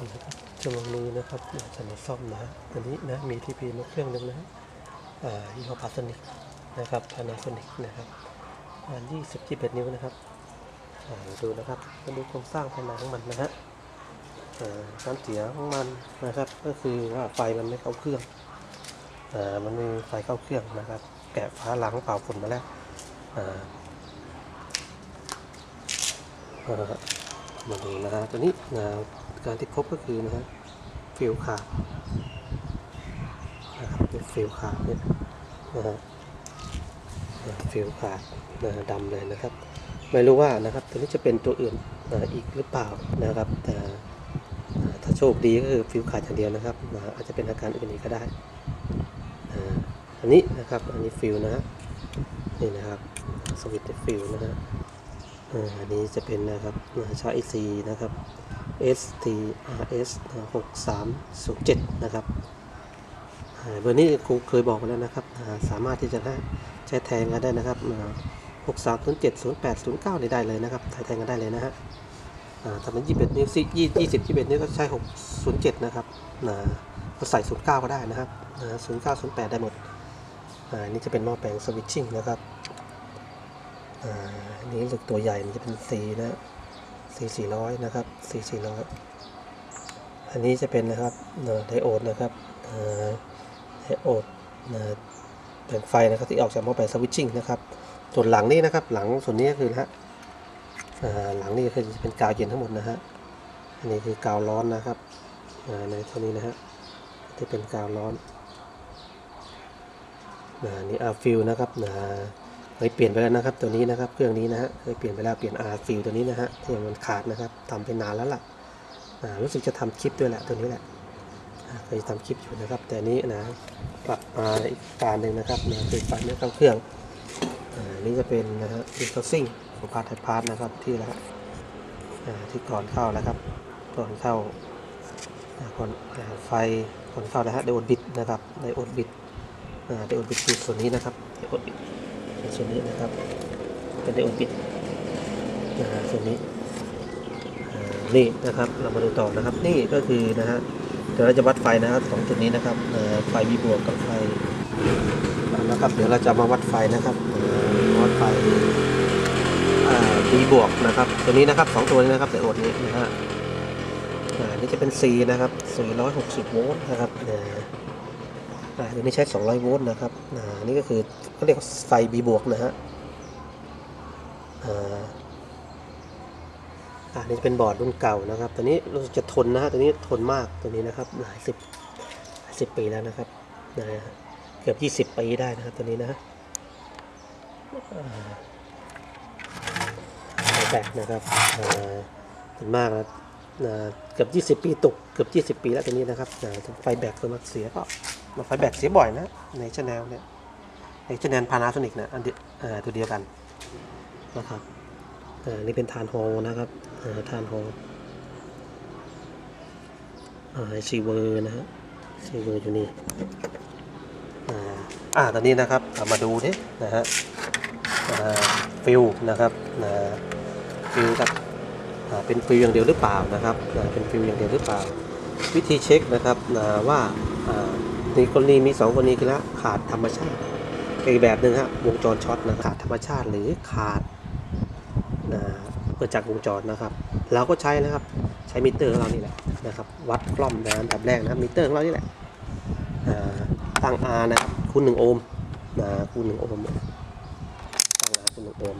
นะครับชั่วโมงนี้นะครับจะมาซ่อมนะตัวนี้นะมีทีพีมาเครื่องหนึ่งนะอ่ายี่ห้อพาสนิกนะครับพานาโซนิกนะครับอ่ายี่สิบยี่สิบเอ็ดนิ้วนะครับอ่าดูนะครับมาดูโครงสร้างภายในของมันนะฮะอ่าการเสียของมันนะครับ ก็คือว่าไฟมันไม่เข้าเครื่องอ่ามันมีไฟเข้าเครื่องนะครับ แกะฝาหลังเป่าฝุ่นมาแล้วอ่ามาดูนะฮะตัวนี้นะ การที่ครบก็คือนะฮะฟิลขาดนะครับเป็นฟิลขาดเนี่ยนะฮะฟิลขาดนะดำเลยนะครับ ไม่รู้ว่านะครับตัวนี้จะเป็นตัวอื่นนะอีกหรือเปล่านะครับแต่ถ้าโชคดีก็คือฟิลขาดอย่างเดียวนะครับนะอาจจะเป็นอาการอื่นอีกก็ได้อันนี้นะครับอันนี้ฟิลนะฮะนี่นะครับสวิตช์ฟิลนะฮะอันนี้จะเป็นนะครับชา IC นะครับ STRS 6307 นะครับเบอร์นี้ครูเคยบอกไปแล้วนะครับ สามารถที่จะใช้แทงกันได้นะครับ6307 08 09นี่ได้เลยนะครับใช้แทงกันได้เลยนะฮะอ่าถ้ามัน21นิ้ว20 20 21นิ้วก็ใช้607 นะครับอ่าก็ใส่ 09 ก็ได้นะครับอ่า09 08 ได้หมดอันนี่จะเป็นหม้อแปลงสวิตชิ่งนะครับอันนี้ลูกตัวใหญ่มันจะเป็นสีนะ สีสี่ร้อยนะครับสีสี่ร้อยอันนี้จะเป็นนะครับไดโอดนะครับไดโอดแบ่งไฟนะครับที่ออกจากหม้อแปลงสวิตชิ่งนะครับส่วนหลังนี่นะครับ หลังส่วนนี้ก็คือนะฮะหลังนี่คือจะเป็นกาวเย็นทั้งหมดนะฮะอันนี้คือกาวร้อนนะครับในตัวนี้นะฮะที่เป็นกาวร้อนอ่านี่อาฟิลนะครับอ่า เคยเปลี่ยนไปแล้วนะครับ ตัวนี้นะครับเครื่องนี้นะฮะเคยเปลี่ยนไปแล้วเปลี่ยน R ฟิลตัวนี้นะฮะที่มันขาดนะครับทำไปนานแล้วล่ะอ่ารู้สึกจะทำคลิปด้วยแหละตัวนี้แหละเคยทำคลิปอยู่นะครับ แต่นี้นะปรับมาอีกการหนึ่งนะครับนะคือไฟไม่เข้าเครื่องอ่านี่จะเป็นนะฮะดิสคัสซิ่งของพาร์ทไทพาร์ทนะครับที่แล้วอ่าที่ก่อนเข้าแล้วครับก่อนเข้าก่อนไฟก่อนเข้านะฮะไดโอดบิดนะครับไดโอดบิดอ่าไดโอดบิดคือส่วนนี้นะครับไดโอดบิดใน ส่วนนี้นะครับ เป็นไดโอดปิดนะฮะส่วนนี้นี่นะครับเรามาดูต่อนะครับ นี่ก็คือนะฮะเดี๋ยวเราจะวัดไฟนะครับสองจุดนี้นะครับไฟวีบวกกับไฟนะครับ เดี๋ยวเราจะมาวัดไฟนะครับวัดไฟวีบวกนะครับ ตัวนี้นะครับสองตัวนี้นะครับไดโอดนี้นะฮะอ่านี่จะเป็น C นะครับ460โวลต์นะครับเอ่ออ่า ตัวนี้ใช้ 200 โวลต์นะครับอ่านี่ก็คือเขาเรียกไฟ B บวกนะฮะอ่านี่จะเป็นบอร์ดรุ่นเก่านะครับ ตัวนี้รู้สึกจะทนนะฮะตัวนี้ทนมากตัวนี้นะครับหลายสิบหลายสิบปีแล้วนะครับนะเกือบ 20 ปีได้นะครับตัวนี้นะฮะอ่าแตกนะครับอ่าทนมากนะ อ่าเกือบ20 ปีตกเกือบ20 ปีแล้วตัวนี้นะครับอ่าไฟแบตตัวมักเสียก็มาไฟแบตเสียบ่อยนะในชแนลเนี่ยในชแนลพานาโซนิกนะอันเดียวอ่าตัวเดียวกันนะครับนี่เป็นทานโฮนะครับทานโฮซีเวอร์นะฮะซีเวอร์อยู่นี่อ่าตอนนี้นะครับามาดูนี่นะฮะฟิลนะครับฟิลกับ เป็นฟิลอย่างเดียวหรือเปล่านะครับเป็นฟิลอย่างเดียวหรือเปล่า วิธีเช็คนะครับว่าในกรณีมี 2กรณีคือละขาดธรรมชาติอีกแบบหนึ่งฮะวงจรช็อตนะขาดธรรมชาติหรือขาดนะเกิดจากวงจรนะครับ เราก็ใช้นะครับใช้มิเตอร์ของเรานี่แหละนะครับ วัดกล้อมนะอันดับแรกนะมิเตอร์ของเรานี่แหละตั้ง R นะครับคูณ1โอห์มนะคูณ1โอห์มตั้ง R คูณ1โอห์ม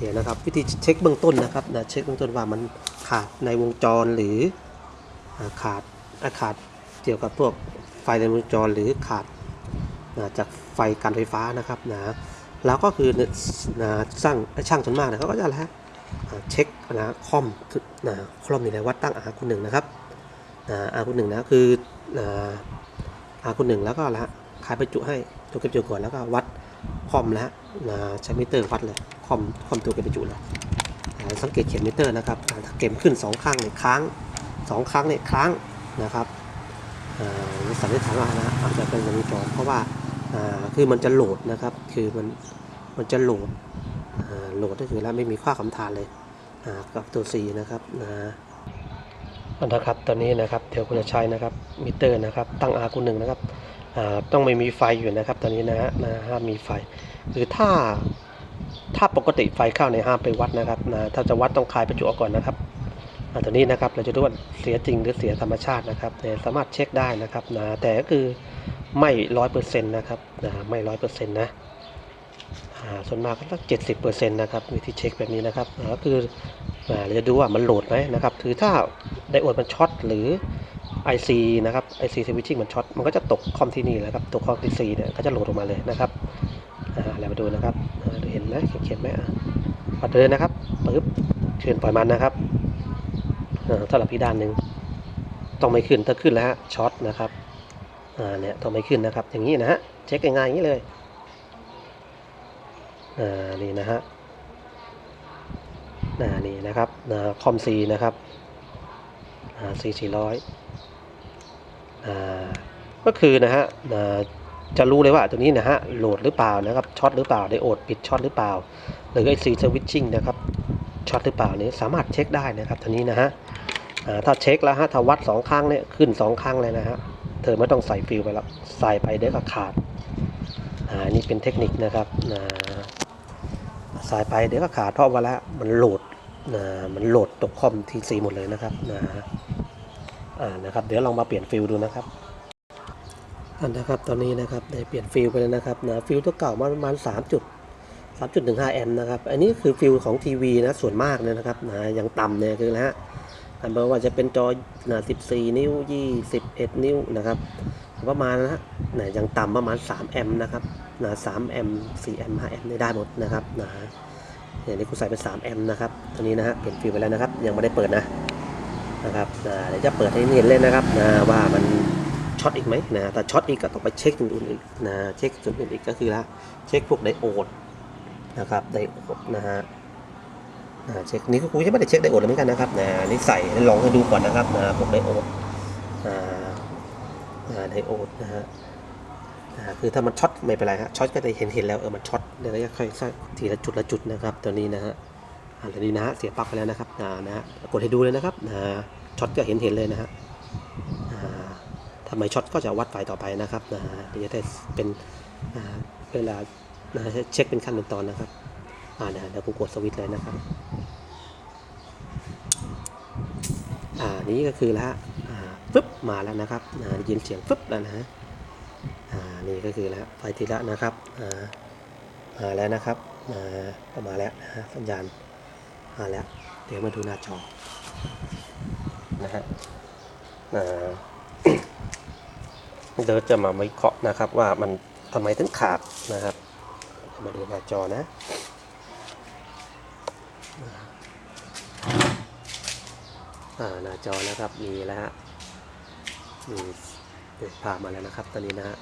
เดี๋ยนะครับวิธีเช็คเบื้องต้นนะครับนะเช็คเบื้องต้นว่ามันขาดในวงจรหรือขาดอาขาดเกี่ยวกับพวกไฟในวงจรหรือขาดนะจากไฟการไฟฟ้านะครับนะแล้วก็คือนะสร้างช่างส่วนมากนะเขาก็จะอะไรฮะเช็คนะคอมนะคอมนี่แหละวัดตั้งอาคุณหนึ่งนะครับนะอาคุณหนึ่งนะคืออาคุณหนึ่งแล้วก็ละคายไปจุให้ตัวเก็บจุก่อนแล้วก็วัดคอมแล้วนะใช้มิเตอร์วัดเลย คอมคอมตัวเก็บประจุเลยสังเกตเข็มมิเตอร์นะครับถ้าเข็มขึ้นสองข้างเนี่ยค้างสองครั้งเนี่ยค้างนะครับอ่สันนิษฐานว่านะอาจจะเป็นวงจรเพราะว่าคือมันจะโหลดนะครับ คือมันมันจะโหลดโหลดก็คือแล้วไม่มีค่าคำทานเลยกับตัว C นะครับนะนะครับ ตอนนี้นะครับเดี๋ยวคุณจะใช้นะครับมิเตอร์นะครับ ตั้ง R คูณหนึ่งนะครับต้องไม่มีไฟอยู่นะครับ ตอนนี้นะฮะนะห้ามมีไฟ หรือถ้า ถ้าปกติไฟเข้าในห้ามไปวัดนะครับนะถ้าจะวัดต้องคลายประจุออกก่อนนะครับตอนนี้นะครับเราจะดูว่าเสียจริงหรือเสียธรรมชาตินะครับสามารถเช็คได้นะครับนะแต่ก็คือไม่ร้อยเปอร์เซ็นต์นะครับนะไม่ร้อยเปอร์เซ็นต์นะส่วนมากก็สักเจ็ดสิบเปอร์เซ็นต์นะครับวิธีเช็คแบบนี้นะครับก็คือเราจะดูว่ามันโหลดไหมนะครับคือถ้าไดโอดมันช็อตหรือ IC นะครับ IC switching มันช็อตมันก็จะตกคอมที่นี่แหละครับตกคอมที่ C เนี่ยก็จะโหลดออกมาเลยนะครับ อ่าเรามาดูนะครับเห็นไหมเขียนไหมอะพอเดินนะครับปึ๊บขึ้นปล่อยมันนะครับอ่าสำหรับพี่ด้านหนึ่งต้องไม่ขึ้นถ้าขึ้นแล้วฮะช็อตนะครับอ่าเนี่ยต้องไม่ขึ้นนะครับ อย่างนี้นะฮะเช็คง่ายๆอย่างนี้เลยอ่านี่นะฮะอ่านี่นะครับอ่าคอมซีนะครับอ่าซีสี่ร้อยอ่าก็คือนะฮะอ่า จะรู้เลยว่าตัวนี้นะฮะโหลดหรือเปล่านะครับช็อตหรือเปล่าไดโอดปิดช็อตหรือเปล่า หรือไอซีสวิตชิ่งนะครับช็อตหรือเปล่านี้สามารถเช็คได้นะครับตัวนี้นะฮะถ้าเช็คแล้วฮะถ้าวัดสองครั้งเนี่ยขึ้นสองครั้งเลยนะฮะเธอไม่ต้องใส่ฟิลไปแล้วใส่ไปเดี๋ยวก็ขาดอ่านี่เป็นเทคนิคนะครับอ่าสายไปเดี๋ยวก็ขาดเพราะว่าละมันโหลดนะมันโหลดตกคอมทีซีหมดเลยนะครับนะอ่านะครับ เดี๋ยวลองมาเปลี่ยนฟิลดูนะครับ นนะครับตอนนี้นะครับได้เปลี่ยนฟิลไปแล้วนะครับนะฟิลตัวเก่ามาประมาณ3จุด3.15 แอมป์นะครับ อันนี้คือฟิลของทีวีนะ ส่วนมากเนี่ยนะครับนะอย่างต่ำเนี่ยคือนะฮะอันแปลว่าจะเป็นจอนะ14 นิ้ว 21 นิ้วนะครับ ประมาณนะฮะนะอย่างต่ำประมาณ 3 แอมป์นะครับนะ3แอมป์4แอมป์5แอมป์ได้หมดนะครับนะอย่างนี้กูใส่เป็น3แอมป์นะครับตัวนี้นะฮะเปลี่ยนฟิลไปแล้วนะครับ ยังไม่ได้เปิดนะนะครับนะเดี๋ยวจะเปิดให้เห็นเลยนะครับนะว่ามัน ช็อตอีกไหมนะถ้าช็อตอีกก็ต้องไปเช็คจุดอื่นอีกนะเช็คจุดอื่นอีกก็คือละเช็คพวกไดโอดนะครับไดโอดนะฮะเช็คนี่ก็กูยังไม่ได้เช็คไดโอดเลยเหมือนกันนะครับนะนี่ใส่ลองให้ดูก่อนนะครับนะพวกไดโอดอ่าอ่าไดโอดนะฮะคือถ้ามันช็อตไม่เป็นไรฮะช็อตก็จะเห็นเห็นแล้วเออมันช็อตเดี๋ยวเราจะค่อยใส่ทีละจุดละจุดนะครับตัวนี้นะฮะอ่าตัวนี้นะฮะเสียปลั๊กไปแล้วนะครับนะฮะกดให้ดูเลยนะครับอ่าช็อตก็เห็นเห็นเลยนะฮะ ทำไม่ช็อตก็จะวัดไฟต่อไปนะครับนะฮะเดี๋ยวจะได้เป็นเวลาเช็คเป็นขั้นเป็นตอนนะครับอ่านะเดี๋ยวผมกดสวิตช์เลยนะครับอ่านี้ก็คือละอ่าฟึบมาแล้วนะครับอ่าได้ยินเสียงฟึบแล้วนะฮะอ่านี่ก็คือแล้วไฟทีละนะครับอ่ามาแล้วนะครับอ่าก็มาแล้วนะฮะสัญญาณมาแล้วเดี๋ยวมาดูหน้าจอนะฮะอ่า เดี๋ยวจะมาวิเคราะห์นะครับว่ามันทำไมถึงขาดนะครับ มาดูหน้าจอนะอ่าหน้าจอนะครับมีแล้วฮะมีเป็นภาพมาแล้วนะครับ ตอนนี้นะฮะ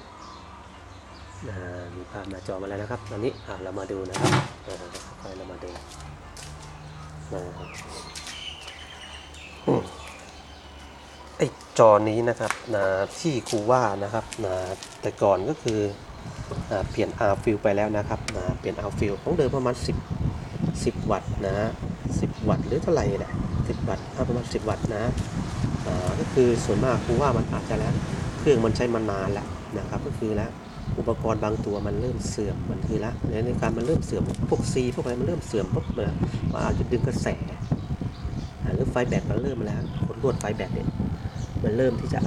มีภาพหน้าจอมาแล้วนะครับ ตอนนี้อ่าเรามาดูนะครับค่อยเรามาดูนะครับอืมไอ จอนี้นะครับนะที่ครูว่านะครับนะแต่ก่อนก็คืออ่าเปลี่ยน R fill ไปแล้วนะครับนะเปลี่ยน R fill ของเดิมประมาณ 10 10 วัตต์นะ10 วัตต์หรือเท่าไหร่แหละ10 วัตต์อ่าประมาณ 10 วัตต์นะก็คือส่วนมากครูว่ามันอาจจะแล้วเครื่องมันใช้มานานแล้วนะครับก็คือแล้วอุปกรณ์บางตัวมันเริ่มเสื่อมมันคือแล้วในการมันเริ่มเสื่อมพวกซีพวกอะไรมันเริ่มเสื่อมปุ๊บเนี่ยมันอาจจะดึงกระแสหรือไฟแบตมันเริ่มแล้วผลรวดไฟแบตเนี่ย มันเริ่มที่จะ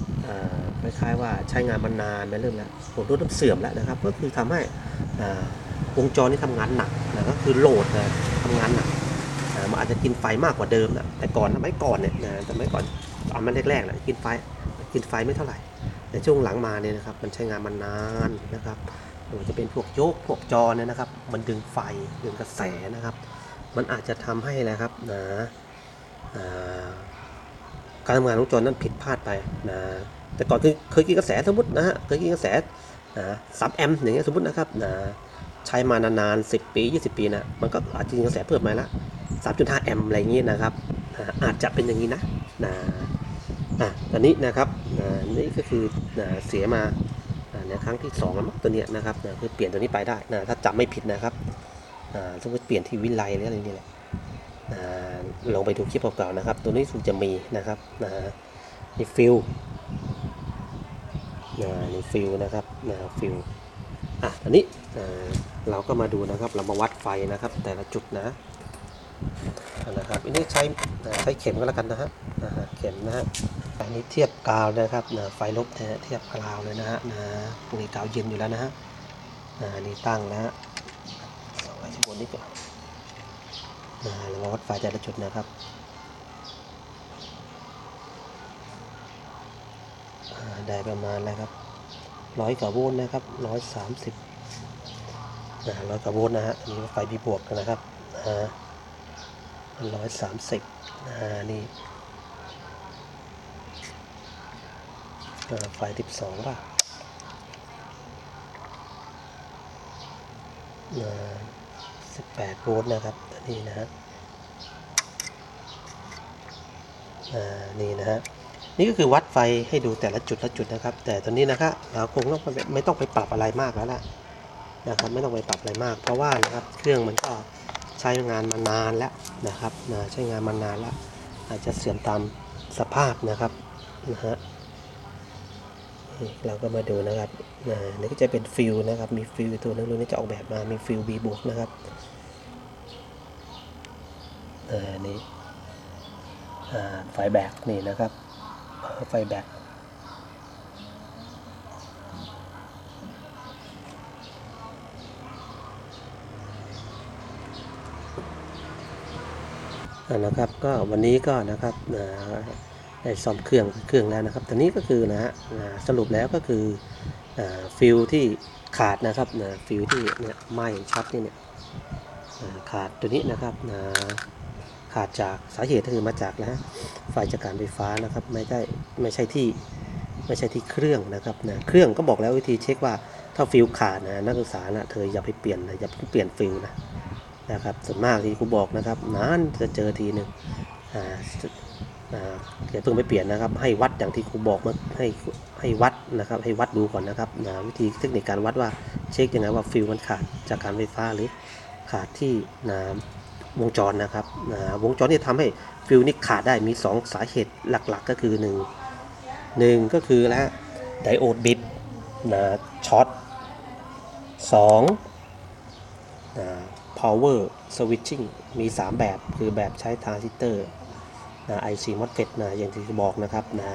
คล้ายๆว่าใช้งานมานานมันเริ่มแล้วผลรวดเริ่มเสื่อมแล้วนะครับ ก็คือทำให้วงจรนี่ทำงานหนักนะก็คือโหลดนะทำงานหนักอามันอาจจะกินไฟมากกว่าเดิมนะแต่ก่อนสมัยก่อนเนี่ยนะสมัยก่อนตอนมันแรกๆนะกินไฟกินไฟไม่เท่าไหร่ แต่ช่วงหลังมาเนี่ยนะครับมันใช้งานมานานนะครับไม่ว่าจะเป็นพวกโยกพวกจอเนี่ยนะครับ มันดึงไฟดึงกระแสนะครับ มันอาจจะทำให้นะครับนะอ่า การทำงานของจอนั้นผิดพลาดไปนะแต่ก่อนคือเคยกินกระแสสมมตินะฮะเคยกินกระแสนะสามแอมป์อย่างเงี้ยสมมตินะครับนะใช้มานานๆ 10 ปี 20 ปีนะมันก็อาจจะกินกระแสเพิ่มมาละ3.5 แอมป์อะไรอย่างนี้นะครับอ่าอาจจะเป็นอย่างนี้นะนะอะตอนนี้นะครับอ่านี่ก็คืออ่าเสียมาอ่าในครั้งที่2แล้วมั้งตัวเนี้ยนะครับนะคือเปลี่ยนตัวนี้ไปได้นะถ้าจำไม่ผิดนะครับอ่าสมมติเปลี่ยนที่วิไลหรืออะไรนี่แหละอ่า ลองไปดูคลิปเก่าๆนะครับ ตัวนี้สุจะมีนะครับนะนี่ฟิลนะนี่ฟิลนะครับนะฟิลอะตอนนี้เราก็มาดูนะครับ เรามาวัดไฟนะครับ แต่ละจุดนะนะครับอันนี้ใช้ใช้เข็มก็แล้วกันนะฮะนะฮะเข็มนะฮะอันนี้เทียบกาวนะครับนะไฟลบนะฮะเทียบกาวเลยนะฮะนะพวกนี้กาวเย็นอยู่แล้วนะฮะอ่านี่ตั้งนะฮะสองไว้ข้างบนนี้ก่อน นะหรอว่าวัดไฟแต่ละจุดนะครับได้ประมาณนะครับร้อยกว่าโวลต์นะครับร้อยสามสิบร้อยกว่าโวลต์นะฮะนี่ไฟบีบวกนะครับนะร้อยสามสิบนะนี่ไฟสิบสองป่ะนะ 18 โวลต์นะครับนี่นะฮะนี่นะฮะนี่ก็คือวัดไฟให้ดูแต่ละจุดละจุดนะครับ แต่ตอนนี้นะครับเราคงต้องไม่ต้องไปปรับอะไรมากแล้วล่ะนะครับไม่ต้องไปปรับอะไรมาก เพราะว่านะครับเครื่องมันก็ใช้งานมานานแล้วนะครับใช้งานมานานแล้ว อาจจะเสื่อมตามสภาพนะครับนะฮะ เราก็มาดูนะครับนะนี่ก็จะเป็นฟิลนะครับ มีฟิลตัวนึงรุ่นนี้จะออกแบบมา มีฟิล B บวกนะครับอ่านี่ไฟแบกนี่นะครับ ไฟแบกนะครับก็วันนี้ก็นะครับ ได้ซ่อมเครื่องเครื่องแล้วนะครับตอนนี้ก็คือนะฮะสรุปแล้วก็คืออฟิลที่ขาดนะครับนะฟิลที่เนี่ยไหม้ช็อตนี่เนี่ยขาดตัวนี้นะครับนะขาดจากสาเหตุก็คือมาจากนะไฟจากการไฟฟ้านะครับไม่ได้ไม่ใช่ที่ไม่ใช่ที่เครื่องนะครับนะเครื่องก็บอกแล้ววิธีเช็คว่าถ้าฟิลขาดนะนักศึกษานะเธออย่าไปเปลี่ยนนะอย่าเพิ่งเปลี่ยนฟิลนะนะครับส่วนมากที่ครูบอกนะครับนานจะเจอทีหนึ่งอ่า อ่าอย่าเพิ่งไปเปลี่ยนนะครับ ให้วัดอย่างที่ครูบอกมาให้ให้วัดนะครับ ให้วัดดูก่อนนะครับนะวิธีเทคนิคการวัดว่าเช็คยังไงว่าฟิลมันขาดจากการไฟฟ้าหรือขาดที่น้ำวงจรนะครับอ่าวงจรที่ทำให้ฟิวนี่ขาดได้มี 2 สาเหตุหลักๆ ก็คือ 1 1 ก็คือแล้วไดโอดบิดนะช็อต2นะ power switching มี 3 แบบคือแบบใช้ทรานซิสเตอร์ นะ IC MOSFET นะอย่างที่บอกนะครับนะ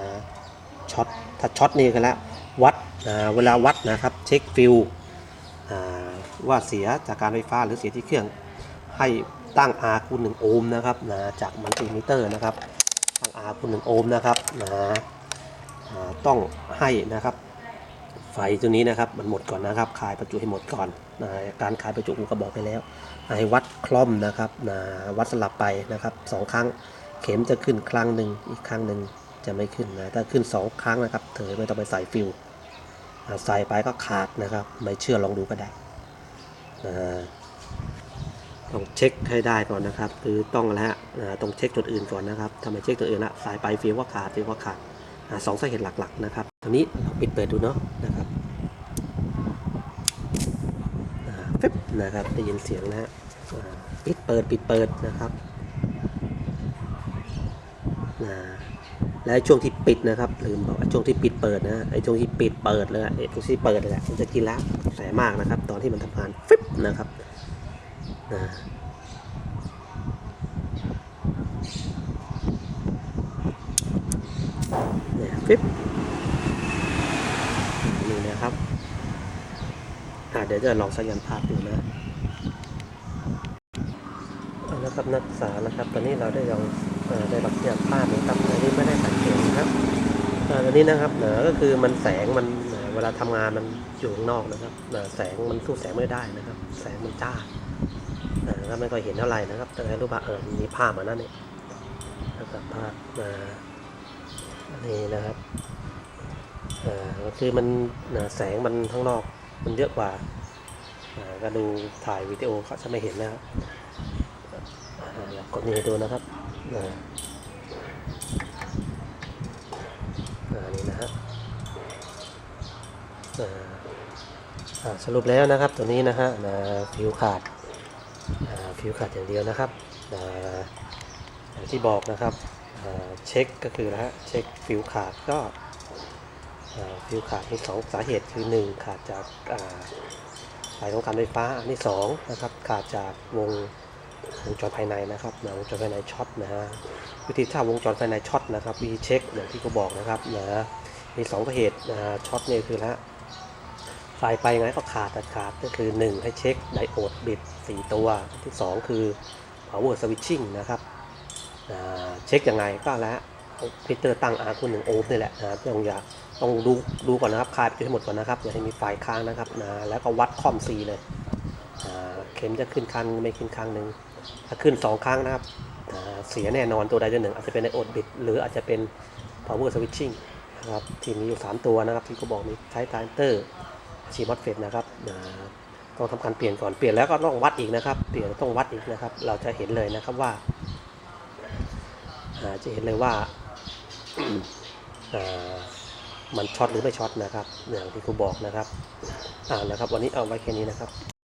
ช็อตถ้าช็อตนี่ก็แล้ววัดนะเวลาวัดนะครับเช็คฟิวว่าเสียจากการไฟฟ้าหรือเสียที่เครื่องให้ตั้ง R คูณ1โอห์มนะครับนะจากมัลติมิเตอร์นะครับตั้ง R คูณ1โอห์มนะครับนะต้องให้นะครับไฟตัวนี้นะครับมันหมดก่อนนะครับคายประจุให้หมดก่อนนะการคายประจุผมก็บอกไปแล้วให้วัดคล่อมนะครับนะวัดสลับไปนะครับสองครั้ง ข็มจะขึ้นครั้งหนึ่งอีกครั้งหนึ่งจะไม่ขึ้นนะถ้าขึ้นสองครั้งนะครับเธอไม่ต้องไปใส่ฟิวอ่าใส่ไปก็ขาดนะครับ ไม่เชื่อลองดูก็ได้ต้องเช็คให้ได้ก่อนนะครับ คือต้องแล้วต้องเช็คจุดอื่นก่อนนะครับถ้าไมเช็คจุดอื่นละสายไปฟิวว่าขาดฟิวว่าขาดสองสาเหตุหลักๆนะครับตอนนี้เราปิดเปิดดูเนาะนะครับอ่าฟิบนะครับได้ยินเสียงนะฮะปิดเปิดปิดเปิดนะครับ อ่าและช่วงที่ปิดนะครับลืมบอกว่าช่วงที่ปิดเปิดนะไอ้ช่วงที่ปิดเปิดเลยอะไอ้ช่วงที่เปิดเลยแหละมันจะกินแล้วแสบมากนะครับ ตอนที่มันทำงานฟิบนะครับอ่าเนี่ยฟิปนี่นะครับอ่าเดี๋ยวจะลองสัญญาณภาพดูนะเอาละครับนักศึกษานะครับ ตอนนี้เราได้ลอง ได้รับสัญญาณภาพนะครับอันนี้ไม่ได้สังเกตนะครับอ่าตอนนี้นะครับเนอก็คือมันแสงมันเวลาทำงานมันอยู่ข้างนอกนะครับเอ่อแสงมันสู้แสงไม่ได้นะครับ แสงมันจ้าเอ่อก็ไม่ค่อยเห็นเท่าไหร่นะครับ แต่รูป่ะเออมีภาพมานั่นเองนะครับภาพมานี่นะครับอ่าก็คือมันแสงมันข้างนอกมันเยอะกว่าก็ดูถ่ายวิดีโอเขาจะไม่เห็นนะครับกดนี้ดูนะครับ อ่าอ่านี่นะฮะสรุปแล้วนะครับตัวนี้นะฮะอ่าฟิวขาดฟิวขาดอย่างเดียวนะครับอ่าอย่างที่บอกนะครับเช็คก็คือนะฮะเช็คฟิวขาดก็ฟิวขาดมีสองสาเหตุคือ 1 ขาดจากสายของการไฟฟ้าอันที่2นะครับขาดจากวง วงจรภายในนะครับนะวงจรภายในช็อตนะฮะวิธีถ้าวงจรภายในช็อตนะครับวิธีเช็คอย่างที่เขาบอกนะครับนะมีสองสาเหตุนะฮะช็อตเนี่ยคือละสายไปยังไงก็ขาดตัดขาดก็คือ 1 ให้เช็คไดโอดบิด 4 ตัว ที่ 2 คือ power switching นะครับเช็คยังไงก็แล้วพิเตอร์ตั้ง R คูณ1โอห์มนี่แหละนะต้องอย่าต้องดูดูก่อนนะครับคายไปให้หมดก่อนนะครับอย่าให้มีไฟค้างนะครับนะแล้วก็วัดคอม C เลยเข็มจะขึ้นครั้งไม่ขึ้นครั้งหนึ่ง ถ้าขึ้น 2 ครั้งนะครับ เสียแน่นอนตัวใดตัวหนึ่ง อาจจะเป็นในโอดบิดหรืออาจจะเป็น power switching นะครับที่มีอยู่ 3 ตัวนะครับ ที่เขาบอกมีใช้ไทเตอร์ชีมอสเฟตนะครับต้องทำการเปลี่ยนก่อนเปลี่ยนแล้วก็ต้องวัดอีกนะครับ เปลี่ยนต้องวัดอีกนะครับ เราจะเห็นเลยนะครับว่าจะเห็นเลยว่าอ่ามันช็อตหรือไม่ช็อตนะครับอย่างที่ครูบอกนะครับอ่านะครับ วันนี้เอาไว้แค่นี้นะครับ